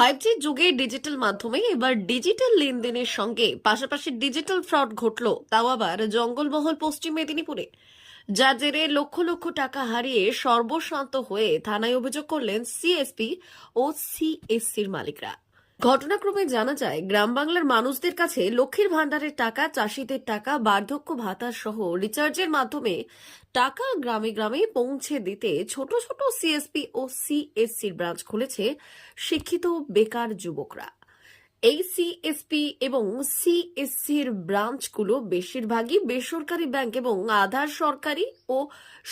Five G যুগে digital মাধ্যমে এবার ডিজিটাল লেনদেনের সঙ্গে পাশাপাশি ডিজিটাল ফ্রড ঘটল, তাও আবার জঙ্গলমহল পশ্চিম মেদিনীপুরে। যার জেরে লক্ষ লক্ষ টাকা হারিয়ে সর্বশান্ত হয়ে থানায় অভিযোগ করলেন সিএসপি ও সিএসসির মালিকরা। ঘটনাক্রমে জানা যায় গ্রাম বাংলার মানুষদের কাছে লক্ষ্মীর ভাণ্ডারের টাকা, চাষিদের টাকা, বার্ধক্য ভাতা সহ রিচার্জের মাধ্যমে টাকা গ্রামে গ্রামে পৌঁছে দিতে ছোট ছোট সিএসপি ও সিএসসির ব্রাঞ্চ খুলেছে শিক্ষিত বেকার যুবকরা। এই সিএসপি এবং সিএসসির ব্রাঞ্চগুলো বেশিরভাগই বেসরকারি ব্যাংক এবং আধার সরকারি ও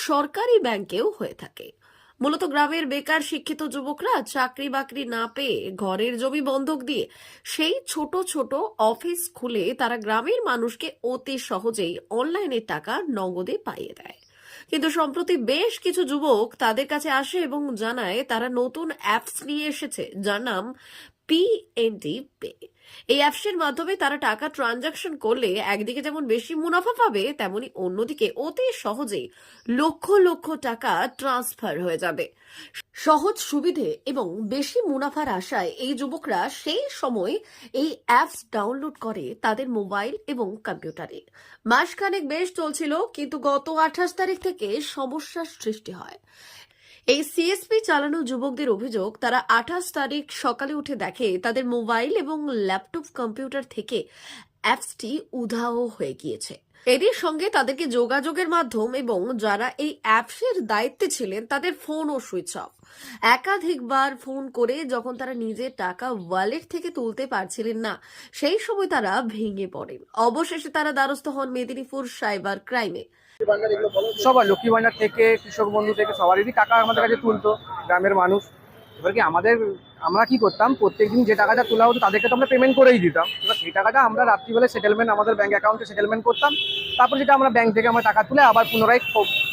সরকারি ব্যাংকেও হয়ে থাকে। মূলত গ্রামের বেকার শিক্ষিত যুবকরা চাকরি বাকরি না পেয়ে ঘরের জমি বন্ধক দিয়ে সেই ছোট ছোট অফিস খুলে তারা গ্রামের মানুষকে অতি সহজেই অনলাইনে টাকা নগদে পাইয়ে দেয়। কিন্তু সম্প্রতি বেশ কিছু যুবক তাদের কাছে আসে এবং জানায় তারা নতুন অ্যাপস নিয়ে এসেছে, যার নাম পিএনডি পে এই অ্যাপসের মাধ্যমে তারা টাকা ট্রানজাকশন করলে একদিকে যেমন বেশি মুনাফা পাবে, তেমনি অন্যদিকে অতি সহজেই লক্ষ লক্ষ টাকা ট্রান্সফার হয়ে যাবে। সহজ সুবিধে এবং বেশি মুনাফার আশায় এই যুবকরা সেই সময় এই অ্যাপস ডাউনলোড করে তাদের মোবাইল এবং কম্পিউটারে। মাসখানেক বেশ চলছিল, কিন্তু গত আঠাশ তারিখ থেকে সমস্যার সৃষ্টি হয়। এই সিএসপি চালানো যুবকদের অভিযোগ, তারা আঠাশ তারিখ সকালে উঠে দেখে তাদের মোবাইল এবং ল্যাপটপ কম্পিউটার থেকে অ্যাপসটি উধাও হয়ে গিয়েছে। এদের সঙ্গে তাদেরকে যোগাযোগের মাধ্যম এবং যারা এই অ্যাপসের দায়িত্বে ছিলেন, তাদের ফোনও সুইচ অফ। একাধিকবার ফোন করে যখন তারা নিজের টাকা ওয়ালেট থেকে তুলতে পারছিলেন না, সেই সময় তারা ভেঙে পড়েন। অবশেষে তারা দ্বারস্থ হন মেদিনীপুর সাইবার ক্রাইমে। সবার, লক্ষ্মী ভান্ডার থেকে, কৃষক বন্ধু থেকে সবারই টাকা আমাদের কাছে তুলতো, গ্রামের মানুষ। এবার কি আমাদের আমরা কি করতাম প্রত্যেকদিন যে টাকাটা তোলা হতো তাদেরকে তো আমরা পেমেন্ট করেই দিতাম। এবার সেই টাকাটা আমরা রাত্রিবেলা সেটেলমেন্ট আমাদের ব্যাঙ্ক অ্যাকাউন্টে সেটেলমেন্ট করতাম। তারপর যেটা আমরা ব্যাঙ্ক থেকে আমরা টাকা তুলে আবার পুনরায়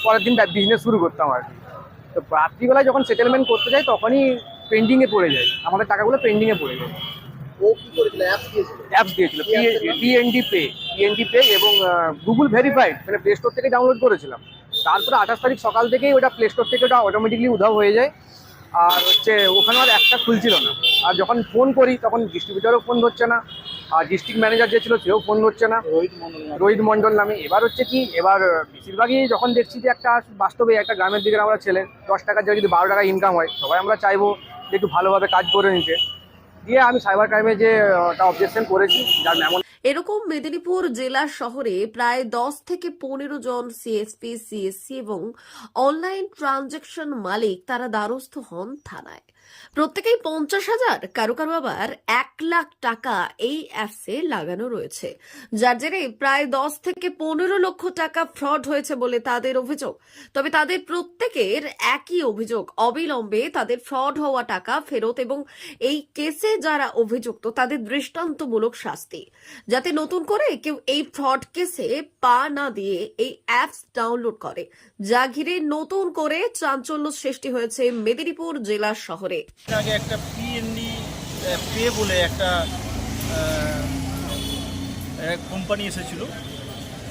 পরের দিন বিজনেস শুরু করতাম আর কি। তো রাত্রিবেলায় যখন সেটেলমেন্ট করতে যাই তখনই পেন্ডিংয়ে পড়ে যায়। আমাদের টাকাগুলো পেন্ডিংয়ে পড়ে যায়। ও কি করেছিল? অ্যাপস দিয়েছিল? অ্যাপস দিয়েছিল। পিএনডি পে পিএনডি পে এবং গুগল ভেরিফাইড মানে প্লে স্টোর থেকে ডাউনলোড করেছিলাম। তারপরে আঠাশ তারিখ সকাল থেকেই ওটা প্লে স্টোর থেকে ওটা অটোমেটিকলি উধাও হয়ে যায়। আর হচ্ছে ওখানে আর একটা খুলছিল না। আর যখন ফোন করি তখন ডিস্ট্রিবিউটারও ফোন ধরছে না। আর ডিস্ট্রিক্ট ম্যানেজার যে ছিল সেও ফোন ধরছে না। রোহিত মন্ডল। রোহিত মন্ডল নামে। এবার হচ্ছে কি এবার বেশিরভাগই যখন দেখছি যে একটা বাস্তবে একটা গ্রামের দিকে আমরা ছেলে দশ টাকার জায়গায় যদি বারো টাকা ইনকাম হয় সবাই আমরা চাইব যে একটু ভালোভাবে কাজ করে নিতে। দিয়ে আমি সাইবার ক্রাইমে যে একটা অবজেকশন করেছি যার মেমন এরকম মেদিনীপুর জেলা শহরে প্রায় দশ থেকে পনেরো জন সিএসপি সিএসসি এবং অনলাইন ট্রানজেকশন মালিক তারা দ্বারস্থ হন থানায়। প্রত্যেকেই পঞ্চাশ হাজার, কারও কারও আবার এক লাখ টাকা এই অ্যাপসে লাগানো রয়েছে, যার জেরে প্রায় দশ থেকে পনেরো লক্ষ টাকা ফ্রড হয়েছে বলে তাদের অভিযোগ। তবে তাদের প্রত্যেকের একই অভিযোগ, অবিলম্বে তাদের ফ্রড হওয়া টাকা ফেরত এবং এই কেসে যারা অভিযুক্ত তাদের দৃষ্টান্তমূলক শাস্তি। যাতে নতুন করে কেউ এই ফ্রড কেসে পা না দিয়ে এই অ্যাপস ডাউনলোড করে, যা ঘিরে নতুন করে চাঞ্চল্য সৃষ্টি হয়েছে মেদিনীপুর জেলা শহরে। আগে একটা পিএনডি পে বলে একটা কোম্পানি এসেছিল।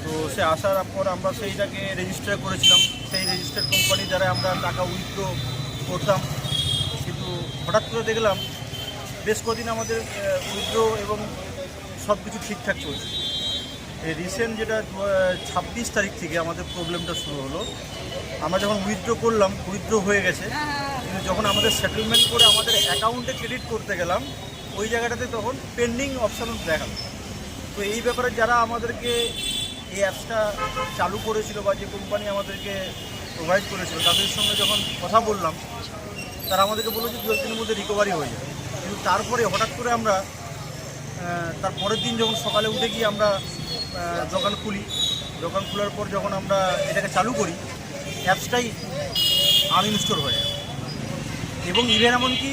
তো সে আসার পর আমরা সেইটাকে রেজিস্টার করেছিলাম। সেই রেজিস্টার কোম্পানি দ্বারা আমরা টাকা উইথড্র করতাম। কিন্তু হঠাৎ করে দেখলাম, বেশ কদিন আমাদের উইথড্র এবং সব কিছু ঠিকঠাক চলছে। এই রিসেন্ট যেটা ছাব্বিশ তারিখ থেকে আমাদের প্রবলেমটা শুরু হলো। আমরা যখন উইথড্র করলাম উইথড্র হয়ে গেছে। কিন্তু যখন আমাদের সেটেলমেন্ট করে আমাদের অ্যাকাউন্টে ক্রেডিট করতে গেলাম, ওই জায়গাটাতে তখন পেন্ডিং অপশান দেখাল। তো এই ব্যাপারে যারা আমাদেরকে এই অ্যাপসটা চালু করেছিল বা যে কোম্পানি আমাদেরকে প্রোভাইড করেছিল, তাদের সঙ্গে যখন কথা বললাম, তারা আমাদেরকে বলল যে দু একদিনের মধ্যে রিকভারি হয়ে যাবে। কিন্তু তারপরে হঠাৎ করে আমরা তার পরের দিন যখন সকালে উঠে গিয়ে আমরা দোকান খুলি, দোকান খোলার পর যখন আমরা এটাকে চালু করি, অ্যাপসটাই আনইনস্টল হয়ে এবং ইভেন এমনকি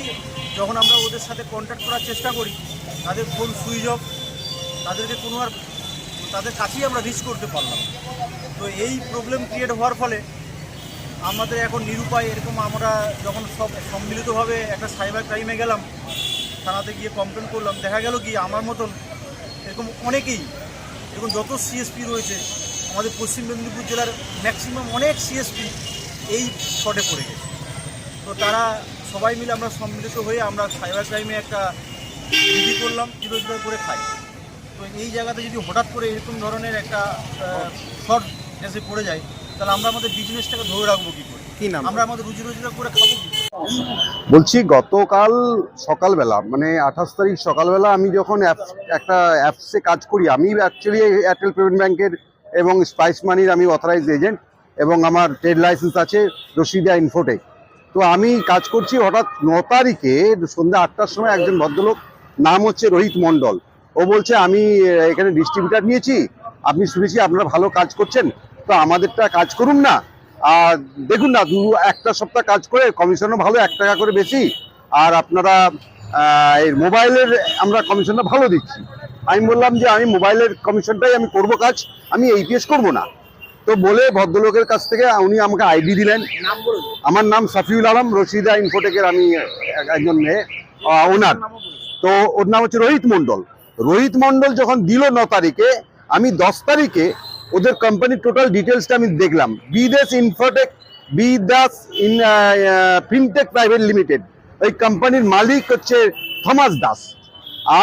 যখন আমরা ওদের সাথে কন্ট্যাক্ট করার চেষ্টা করি, তাদের ফোন সুইচ অফ তাদেরকে কোনো আর, তাদের কাছেই আমরা রিচ করতে পারলাম তো এই প্রবলেম ক্রিয়েট হওয়ার ফলে আমাদের এখন নিরুপায়, এরকম আমরা যখন সব সম্মিলিতভাবে একটা সাইবার ক্রাইমে গেলাম থানাতে গিয়ে কমপ্লেন করলাম, দেখা গেল কি আমার মতন এরকম অনেকেই এরকম যত সিএসপি রয়েছে, আমাদের পশ্চিম মেদিনীপুর জেলার ম্যাক্সিমাম অনেক সিএসপি এই শটে পড়ে গেছে। তো তারা সবাই মিলে আমরা সম্মিলিত হয়ে আমরা সাইবার ক্রাইমে একটা বিধি করলাম জিরো করে খাই। তো এই জায়গাতে যদি হঠাৎ করে এরকম ধরনের একটা শর্ট এসে পড়ে যায়, তাহলে আমরা আমাদের বিজনেসটাকে ধরে রাখব কী করে? কি নাম? আমরা আমাদের রুজি রোজগার করে খাব বলছি গতকাল সকালবেলা মানে আঠাশ তারিখ সকালবেলা আমি যখন অ্যাপস একটা অ্যাপসে কাজ করি আমি অ্যাকচুয়ালি এয়ারটেল পেমেন্ট ব্যাংকের এবং স্পাইস মানির আমি অথরাইজ এজেন্ট এবং আমার ট্রেড লাইসেন্স আছে রশিদা ইনফোটেক তো আমি কাজ করছি হঠাৎ ন তারিখে সন্ধ্যা আটটার সময় একজন ভদ্রলোক নাম হচ্ছে রোহিত মণ্ডল। ও বলছে আমি এখানে ডিস্ট্রিবিউটার নিয়েছি আপনি শুনেছি আপনারা ভালো কাজ করছেন তো আমাদেরটা কাজ করুন না। আর দেখুন না দু একটা সপ্তাহ কাজ করে কমিশনও ভালো এক টাকা করে বেশি। আর আপনারা এর মোবাইলের আমরা কমিশনটা ভালো দিচ্ছি। আমি বললাম যে আমি মোবাইলের কমিশনটাই আমি করব কাজ আমি এইপিএস করব না। তো বলে ভদ্রলোকের কাছ থেকে উনি আমাকে আইডি দিলেন। আমার নাম সাফিউল আলম রশিদা ইনফোটেকের আমি এক- একজন ওনার। তো ওর নাম হচ্ছে রোহিত মণ্ডল। রোহিত মণ্ডল যখন দিল ন তারিখে আমি দশ তারিখে ওদের কোম্পানির টোটাল ডিটেলসটা আমি দেখলাম। Bidesh Infotech B Das in fintech private limited ওই কোম্পানির মালিক হচ্ছে থমাস দাস।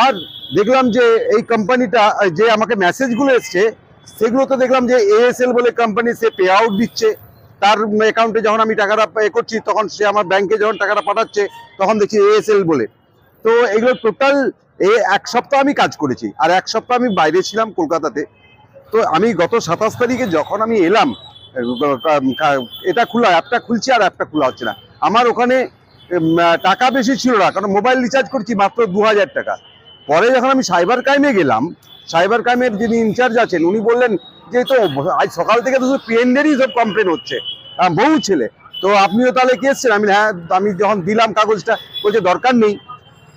আর দেখলাম যে এই কোম্পানিটা যে আমাকে মেসেজগুলো এসছে, সেগুলো তো দেখলাম যে এএসএল বলে কোম্পানি সে পে আউট দিচ্ছে। তার অ্যাকাউন্টে যখন আমি টাকাটা এ করছি, তখন সে আমার ব্যাংকে যখন টাকাটা পাঠাচ্ছে, তখন দেখছি এএসএল বলে। তো এগুলো টোটাল এ এক সপ্তাহ আমি কাজ করেছি। আর এক সপ্তাহ আমি বাইরে ছিলাম কলকাতাতে। তো আমি গত সাতাশ তারিখে যখন আমি এলাম, এটা খোলা, অ্যাপটা খুলছি আর অ্যাপটা খোলা হচ্ছে না। আমার ওখানে টাকা বেশি ছিল না, কারণ মোবাইল রিচার্জ করছি মাত্র দু হাজার টাকা। পরে যখন আমি সাইবার ক্রাইমে গেলাম, সাইবার ক্রাইমের যিনি ইনচার্জ আছেন, উনি বললেন যে, তো, আজ সকাল থেকে তো শুধু পিএনডেরই সব কমপ্লেন হচ্ছে বহু ছেলে। তো আপনিও তাহলে কি এসছেন? আমি হ্যাঁ আমি যখন দিলাম কাগজটা, বলছে দরকার নেই।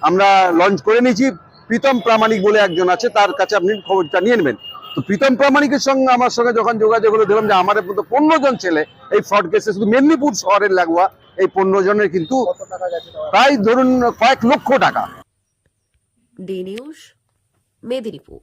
আমরা লঞ্চ করে নিয়েছি। প্রীতম প্রামাণিক বলে একজন আছে, তার কাছে আপনি খবরটা নিয়ে নেবেন। তো প্রীতম প্রামাণিকের সঙ্গে আমার সঙ্গে যখন যোগাযোগ হলো দেখলাম যে আমাদের মতো পনেরো জন ছেলে এই ফ্রড কেসে শুধু মেদিনীপুর শহরের লাগোয়া এই পনেরো জনের কিন্তু? প্রায় ধরুন কয়েক লক্ষ টাকা ডি নিউজ মেদিনীপুর